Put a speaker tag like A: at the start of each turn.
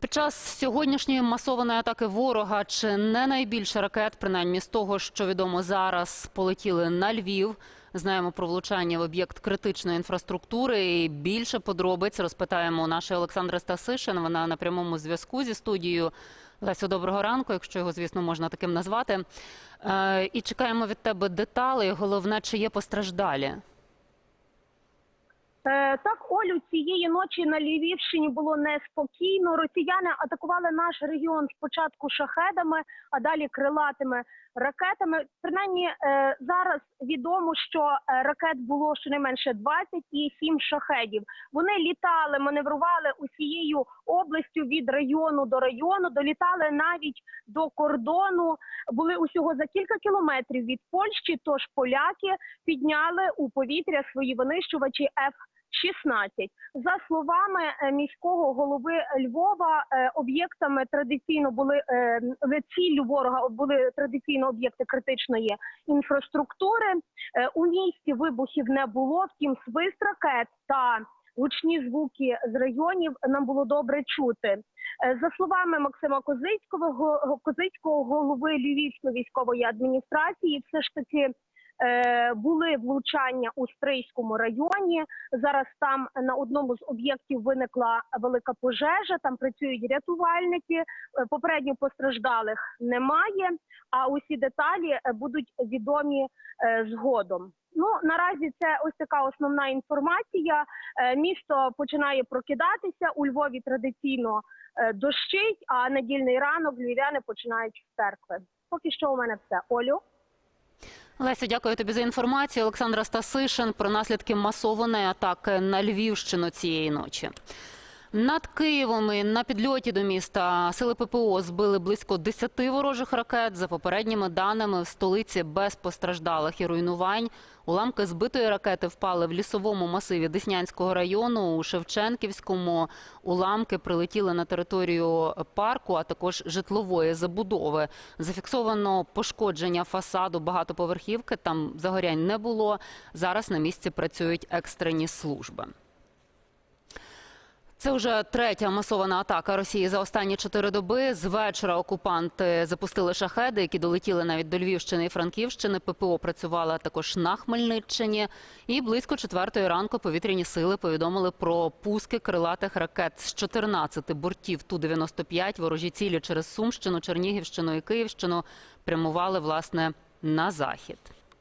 A: Під час сьогоднішньої масованої атаки ворога чи не найбільше ракет, принаймні з того, що відомо зараз, полетіли на Львів. Знаємо про влучання в об'єкт критичної інфраструктури. І більше подробиць розпитаємо у нашої Олександри Стасишин. Вона на прямому зв'язку зі студією. Лесю, доброго ранку, якщо його, звісно, можна таким назвати. Е, і чекаємо від тебе деталі. Головне, чи є постраждалі.
B: Е, Так, Олю, цієї ночі на Львівщині було неспокійно. Росіяни атакували наш регіон спочатку шахедами, а далі крилатими ракетами. Принаймні е, зараз відомо, що е, ракет було щонайменше 27 шахедів. Вони літали, маневрували усією областю від району до району, долітали навіть до кордону. Були усього за кілька кілометрів від Польщі. Тож поляки підняли у повітря свої винищувачі F 16. За словами е, міського голови Львова, е, об'єктами традиційно були е, ціллю ворога були традиційно об'єкти критичної інфраструктури. У місті вибухів не було. Втім, свист ракет та гучні звуки з районів нам було добре чути. За словами Максима Козицького, Козицького голови Львівської військової адміністрації, все ж таки були влучання у Стрийському районі. Зараз там на одному з об'єктів виникла велика пожежа. Там працюють рятувальники. Е, Попередньо постраждалих немає. А усі деталі е, будуть відомі е, згодом. Ну наразі це ось така основна інформація. Е, Місто починає прокидатися у Львові традиційно е, дощить, а недільний ранок львів'яни починають з церкви. Поки що у мене все. Олю.
A: Лесю, дякую тобі за інформацію. Олександра Стасишин про наслідки масованої атаки на Львівщину цієї ночі. Над Києвом на підльоті до міста сили ППО збили близько 10 ворожих ракет. За попередніми даними, в столиці без постраждалих і руйнувань. Уламки збитої ракети впали в лісовому масиві Деснянського району. У Шевченківському уламки прилетіли на територію парку, а також житлової забудови. Зафіксовано пошкодження фасаду багатоповерхівки. Там загорянь не було. Зараз на місці працюють екстрені служби. Це вже третя масована атака Росії за останні чотири доби. З вечора окупанти запустили шахеди, які долетіли навіть до Львівщини і Франківщини. ППО працювала також на Хмельниччині. І близько четвертої ранку повітряні сили повідомили про пуски крилатих ракет з 14 бортів Ту-95. Ворожі цілі через Сумщину, Чернігівщину і Київщину прямували власне на захід.